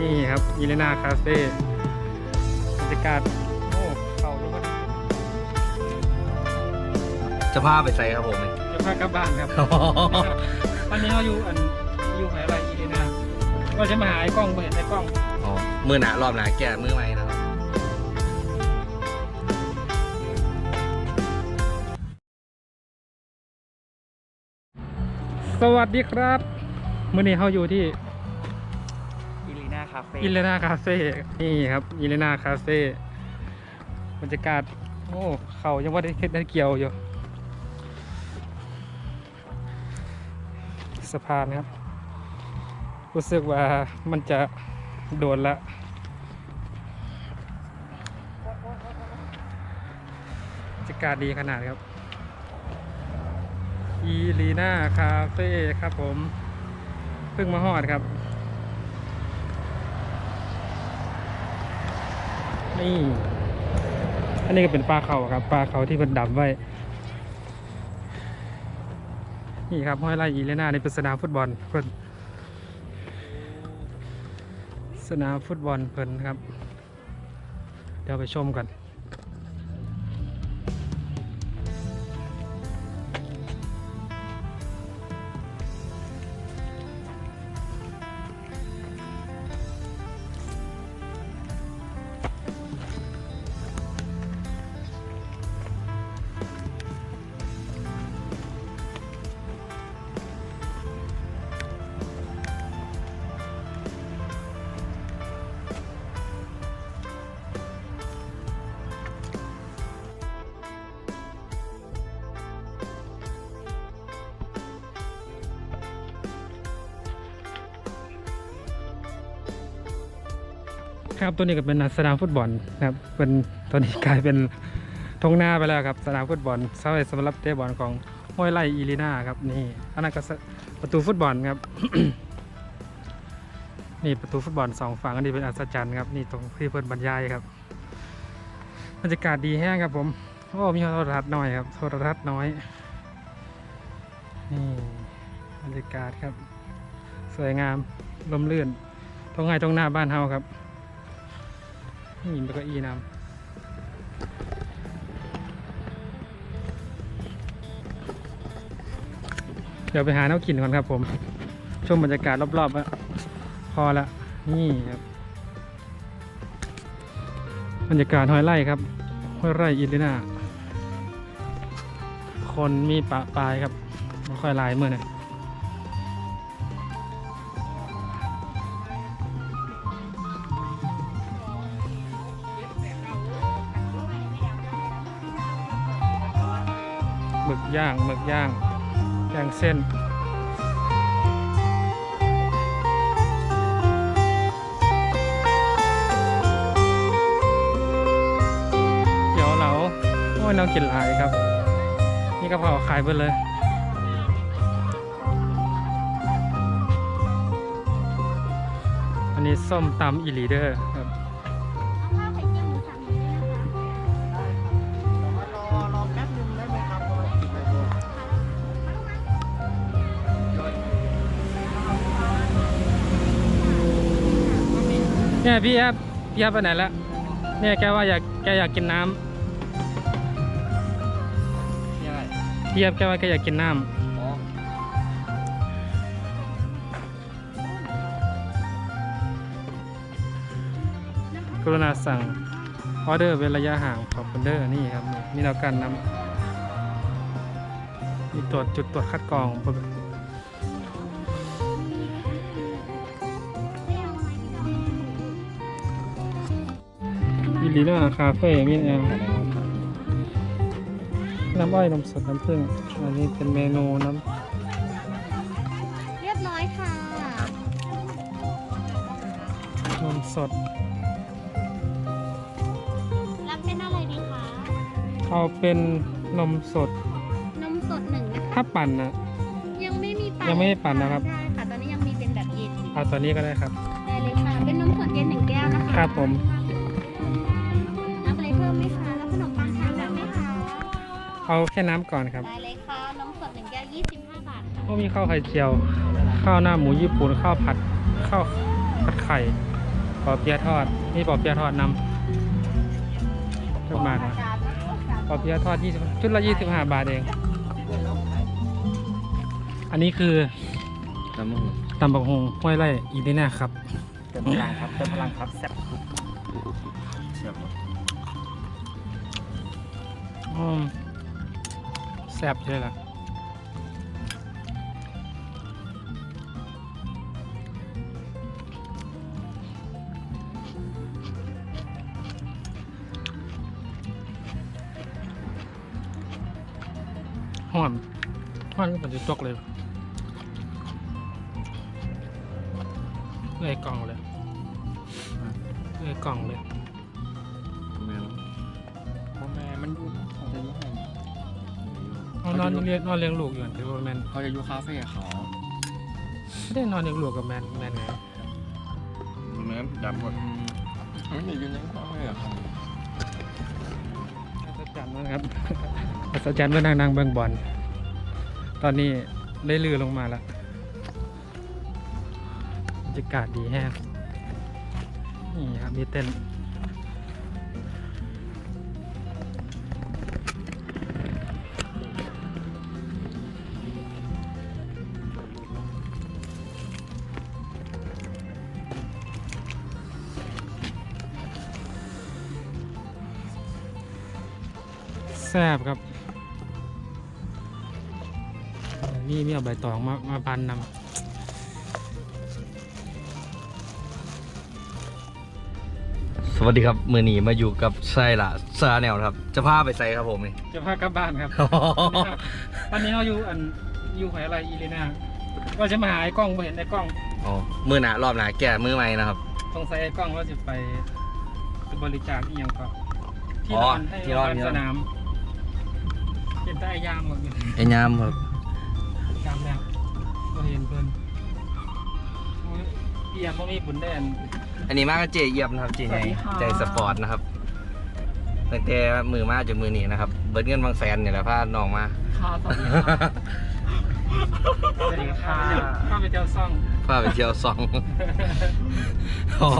นี่ครับอีเลนาคาเฟ่บรรยากาศโอ้เขาแล้วก็จะพาไปใส่ครับผมนี่จะพากลับบ้านครับตอนนี้เราอยู่อันอยู่ไหนอะไรอีเลนาก็จะมาหาไอ้กล้องเห็นไอ้กล้องอ๋อมือหนารอบหนาแก่มือใหม่นะครับสวัสดีครับมื่อนี้เราอยู่ที่อิลีนา คาเฟ่อิเลนาคาเฟ่นี่ครับอิเลนาคาเฟ่บรรยากาศโอ้เขายังว่าได้เฮ็ดได้เกี่ยวอยู่สะพานครับ รู้สึกว่ามันจะโดนละบรรยากาศดีขนาดครับอีลีนาคาเฟ่ครับผม เพิ่งมาฮอดครับ นี่ อันนี้ก็เป็นปลาเขาครับ ปลาเขาที่มันดำไว้ นี่ครับห้อยไล่อีเลน่าในเป็นสนามฟุตบอลเพิ่นสนามฟุตบอลเพิ่นครับ เดี๋ยวไปชมกัน ครับตัวนี้ก็เป็นสนามฟุตบอลนะครับเป็นตอนนี้กลายเป็นทงหน้าไปแล้วครับสนามฟุตบอลสำหรับสำหรับเตะบอลของห้วยไร่อีลีนาครับนี่อันนั้นก็ประตูฟุตบอลครับ นี่ประตูฟุตบอลสองฝั่งอันนี้เป็นอัศจรรย์ครับนี่ตรงที่เพิ่นบรรยายครับบรรยากาศดีแห้งครับผมโอ้มีโทรทัศน์น้อยครับโทรทัศน์น้อยนี่บรรยากาศครับ สวยงามลมลื่นตรงไงตรงหน้าบ้านเฮาครับ นี่มันก็อีน้ำเดี๋ยวไปหาน้ำกินก่อนครับผมชมบรรยากาศรอบๆอะพอละนี่ครับบรรยากาศห้อยไร่ครับห้อยไร่อินลินาคนมีปะปลายครับไม่ค่อยลายเมื่อนะ ย่างหมึกย่างย่างเส้นเดี๋ยวเราโอ้ยน้องกินหลายครับ นี่กระเพราขายไปเลยอันนี้ส้มตำอีลีเดอร์ เนี่ยพี่ครับพี่ครับไปไหนแล้วเนี่ยแกว่าอยากแกอยากกินน้ำนี่อะไรพี่ครับแกว่าแกอยากกินน้อ๋อำกรุณาสั่งออเดอร์เป็นระยะห่างขอบคุณเดอร์นี่ครับนี่มีเรากันน้ำมีตรวจจุดตรวจคัดกรอง อิลีน่าคาเฟ่มีแอลน้ำอ้อยนมสดน้ำผึ้งอันนี้เป็นเมนูน้เรียบร้อยค่ะำนมสด รับเป็นอะไรดีคะ เอาเป็นนมสดนมสดหนึ่งนะคะถ้าปั่นนะ ยังไม่มีปั่นยังไม่ได้ปั่นนะครับ ได้ค่ะ ตอนนี้ยังมีเป็นแบบเย็นอยู่เอาตัวนี้ก็ได้ครับ ได้เลยค่ะ เป็นนมสดเย็นหนึ่งแก้วนะคะครับผมรั เอาแค่น้ำก่อนครับได้เลยค่ะนมสดหนึ่งแก้ว25บาทค่ะก็มีข้าวไข่เจียว ข้าวหน้าหมูญี่ปุ่น ข้าวผัด ข้าวผัดไข่ปอเปี๊ยะทอด นี่ปอเปี๊ยะทอดนำทุกบาทนะปอเปี๊ยะทอด20ชุดละ25บาทเอง อันนี้คือตำมงตำบักฮงห้วยไร่อีนี่นาครับ เติมพลังครับ เติมพลังครับแซ่บเชียบอืมแซ่บใช่ละห่อนห่อนก็เป็นจะตกเลยเลยกล่องเลยเลยกล่องเลยแม่นพ่อแม่มัน เอานอนเลี้ยงนอนเลี้ยงลูกอยู่ที่ว่าแมนเขาจะอยู่คาเฟ่เขาไม่ได้นอนเลี้ยงลูกกับแมนแมนไงแม่นดำหมดมันอยู่ในคาเฟ่เขาอัศจรรย์นะครับอัศจรรย์เมื่อนางนางเบิงบอลตอนนี้ได้ลือลงมาแล้วบรรยากาศดีแฮะนี่ครับมีเต้น แซ่บครับ นี่มีเอาใบตองมามาพันนำสวัสดีครับมือหนีมาอยู่กับไซละซาแนลครับ จะพาไปใส่ครับผมนี่จะพากลับบ้านครับตอนนี้เราอยู่อันอยู่ไหอะไรอีเลน่าก็จะมาหาไอ้กล้องไปเห็นไอ้กล้องอ๋อมือหนารอบหนาแก่มือใหม่นะครับสงสัยไอ้กล้องว่าจะไปบริจาคอีหยังก็ที่อ๋นออนให้ที่นอนโรงพยาบาลที่นอนสนามเห็นแต่ไอ้ยามหมดอยู่ไอ้ยามครับจำแล้วก็เห็นเพิ่นโอ้ยเอียงก็มีบุญแดนอันนี้มากก็เจเยียบนะครับเจใหญ่ใจสปอร์ตนะครับตั้งแต่มือมาจนมือหนีนะครับ เบิร์ดเงินบางแสนเนี่ยแหละพาน้องมาคาสวัสดีสวัสดีค่ะ ข้าไปเจ้าซ่องพาไปเที่ยวซองอ๋อ